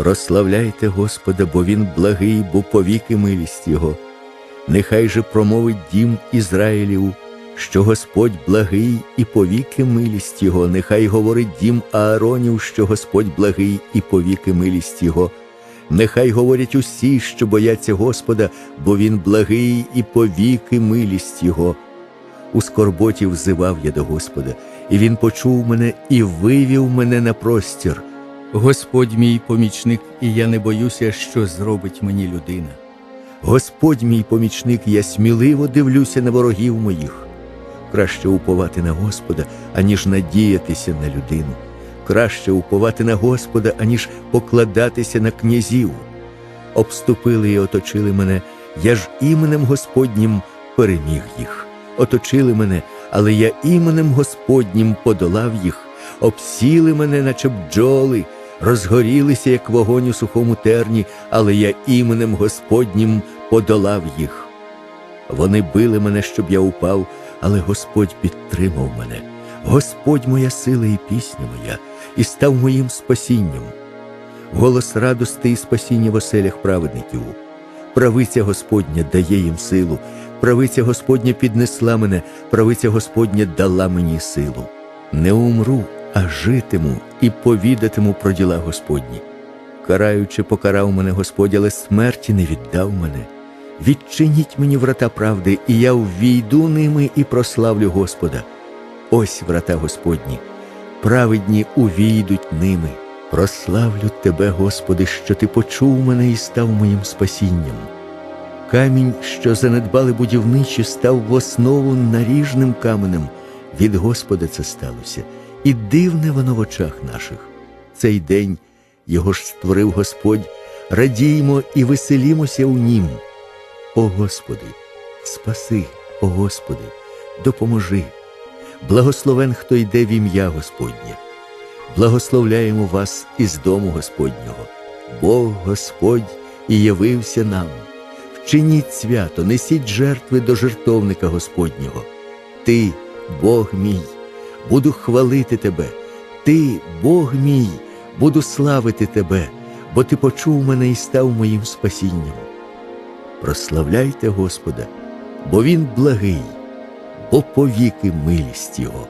Прославляйте Господа, бо Він благий, бо повіки милість Його. Нехай же промовить дім Ізраїлів, що Господь благий і повіки милість Його, нехай говорить дім Ааронів, що Господь благий і повіки милість Його. Нехай говорять усі, що бояться Господа, бо Він благий і повіки милість Його. У скорботі взивав я до Господа, і Він почув мене і вивів мене на простір. Господь мій помічник, і я не боюся, що зробить мені людина. Господь мій помічник, я сміливо дивлюся на ворогів моїх. Краще уповати на Господа, аніж надіятися на людину. Краще уповати на Господа, аніж покладатися на князів. Обступили і оточили мене, я ж іменем Господнім переміг їх. Оточили мене, але я іменем Господнім подолав їх, обсіли мене, наче бджоли, розгорілися, як вогонь у сухому терні, але я іменем Господнім подолав їх. Вони били мене, щоб я упав, але Господь підтримав мене. Господь моя сила і пісня моя, і став моїм спасінням. Голос радости і спасіння в оселях праведників. Правиця Господня дає їм силу, правиця Господня піднесла мене, правиця Господня дала мені силу. Не умру, а житиму і повідатиму про діла Господні. Караючи, покарав мене Господь, але смерті не віддав мене. Відчиніть мені врата правди, і я ввійду ними і прославлю Господа. Ось врата Господні, праведні увійдуть ними. Прославлю Тебе, Господи, що Ти почув мене і став моїм спасінням. Камінь, що занедбали будівничі, став в основу наріжним каменем. Від Господа це сталося, і дивне воно в очах наших. Цей день його ж створив Господь, радіймо і веселімося у нім. О Господи, спаси, о Господи, допоможи. Благословен, хто йде в ім'я Господнє. Благословляємо вас із дому Господнього. Бог Господь і явився нам. Вчиніть свято, несіть жертви до жертовника Господнього. Ти, Бог мій, буду хвалити тебе. Ти, Бог мій, буду славити тебе, бо ти почув мене і став моїм спасінням. Прославляйте Господа, бо Він благий, бо повіки милість Його.